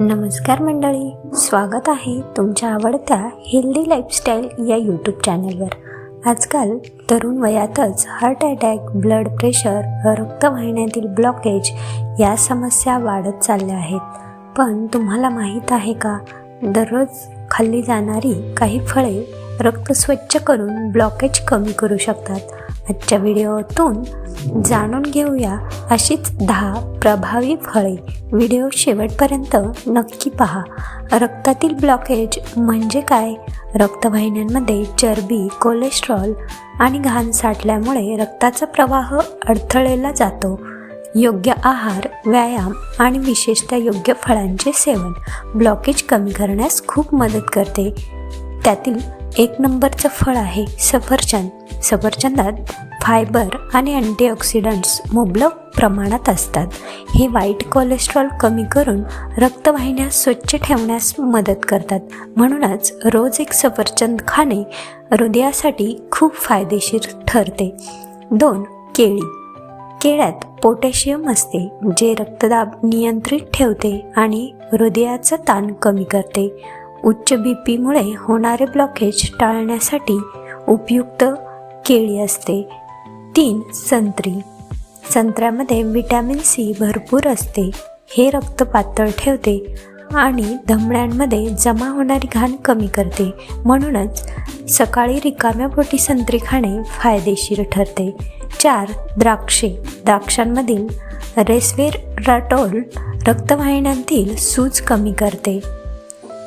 नमस्कार मंडळी स्वागत आहे तुमच्या आवडत्या हेल्दी लाईफस्टाईल या यूट्यूब चॅनलवर आजकाल तरुण वयातच हार्ट अटॅक ब्लड प्रेशर रक्तवाहिन्यातील ब्लॉकेज या समस्या वाढत चालल्या आहेत. पण तुम्हाला माहीत आहे का? दररोज खाल्ली जाणारी काही फळे रक्त स्वच्छ करून ब्लॉकेज कमी करू शकतात. आजच्या व्हिडिओतून जाणून घेऊया अशीच दहा प्रभावी फळे. व्हिडिओ शेवटपर्यंत नक्की पहा. रक्तातील ब्लॉकेज म्हणजे काय? रक्तवाहिन्यांमध्ये चरबी कोलेस्ट्रॉल आणि घाण साठल्यामुळे रक्ताचा प्रवाह अडथळेला जातो. योग्य आहार व्यायाम आणि विशेषतः योग्य फळांचे सेवन ब्लॉकेज कमी करण्यास खूप मदत करते. त्यातील एक नंबरचं फळ आहे सफरचंद. सफरचंदात फायबर आणि अँटीऑक्सिडंट्स मुबलक प्रमाणात असतात. हे वाईट कोलेस्ट्रॉल कमी करून रक्तवाहिन्या स्वच्छ ठेवण्यास मदत करतात. म्हणूनच रोज एक सफरचंद खाणे हृदयासाठी खूप फायदेशीर ठरते. दोन केळी. केळ्यात पोटॅशियम असते जे रक्तदाब नियंत्रित ठेवते आणि हृदयाचा ताण कमी करते. उच्च बी पीमुळे होणारे ब्लॉकेज टाळण्यासाठी उपयुक्त केळी असते. तीन संत्री. संत्र्यामध्ये विटॅमिन सी भरपूर असते. हे रक्त पातळ ठेवते आणि धमण्यांमध्ये जमा होणारी घाण कमी करते. म्हणूनच सकाळी रिकाम्या पोटी संत्री खाणे फायदेशीर ठरते. चार द्राक्षे. द्राक्षांमधील रेस्वेराटोल रक्तवाहिन्यांतील सूज कमी करते.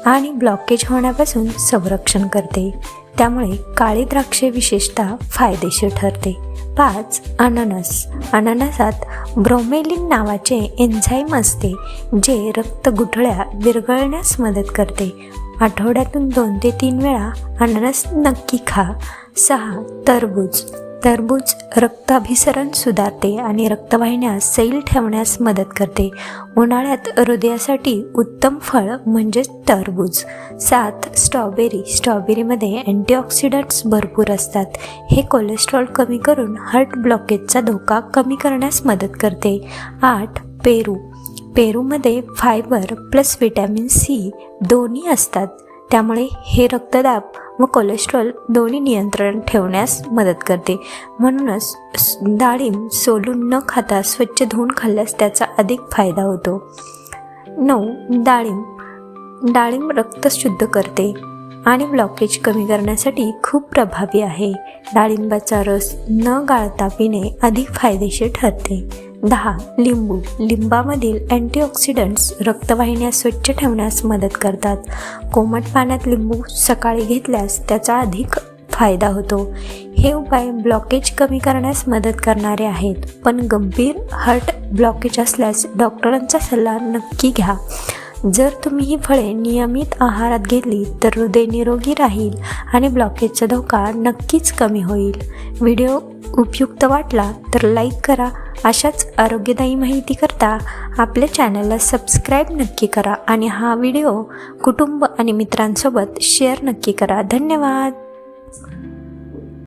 आणि ब्लॉकेज होण्यापासून संरक्षण करते. त्यामुळे काळी द्राक्षे विशेषतः फायदेशीर ठरते. पाच अननस. अननसात ब्रोमेलिन नावाचे एन्झाईम असते जे रक्त गुठळ्या विरघळण्यास मदत करते. आठवड्यातून दोन ते तीन वेळा अननस नक्की खा. सहा तरबूज. टरबूज रक्ताभिसरण सुधारते आणि रक्तवाहिन्या सैल ठेवण्यास मदत करते. उन्हाळ्यात हृदयासाठी उत्तम फळ म्हणजेच टरबूज सात स्ट्रॉबेरी. स्ट्रॉबेरीमध्ये अँटीऑक्सिडंट्स भरपूर असतात. हे कोलेस्ट्रॉल कमी करून हार्ट ब्लॉकेजचा धोका कमी करण्यास मदत करते. आठ पेरू. पेरूमध्ये फायबर प्लस विटॅमिन सी दोन्ही असतात. त्यामुळे हे रक्तदाब व कोलेस्ट्रॉल दोन्ही नियंत्रण ठेवण्यास मदत करते. म्हणूनच डाळिंब सोलून न खाता स्वच्छ धुवून खाल्ल्यास त्याचा अधिक फायदा होतो. नऊ डाळिंब. डाळिंब रक्त शुद्ध करते आणि ब्लॉकेज कमी करण्यासाठी खूप प्रभावी आहे. डाळिंबाचा रस न गाळता पिणे अधिक फायदेशीर ठरते. दहा लिंबू. लिंबामधील अँटीऑक्सिडंट्स रक्तवाहिन्या स्वच्छ ठेवण्यास मदत करतात. कोमट पाण्यात लिंबू सकाळी घेतल्यास त्याचा अधिक फायदा होतो. हे उपाय ब्लॉकेज कमी करण्यास मदत करणारे आहेत. पण गंभीर हार्ट ब्लॉकेज असल्यास डॉक्टरांचा सल्ला नक्की घ्या. जर तुम्ही ही फळे नियमित आहारात घेतली तर हृदय निरोगी राहील आणि ब्लॉकेजचा धोका नक्कीच कमी होईल. व्हिडिओ उपयुक्त वाटला तर लाईक करा. अशाच आरोग्यदायी माहिती करता आपल्या चॅनलला सबस्क्राईब नक्की करा आणि हा व्हिडिओ कुटुंब आणि मित्रांसोबत शेअर नक्की करा. धन्यवाद.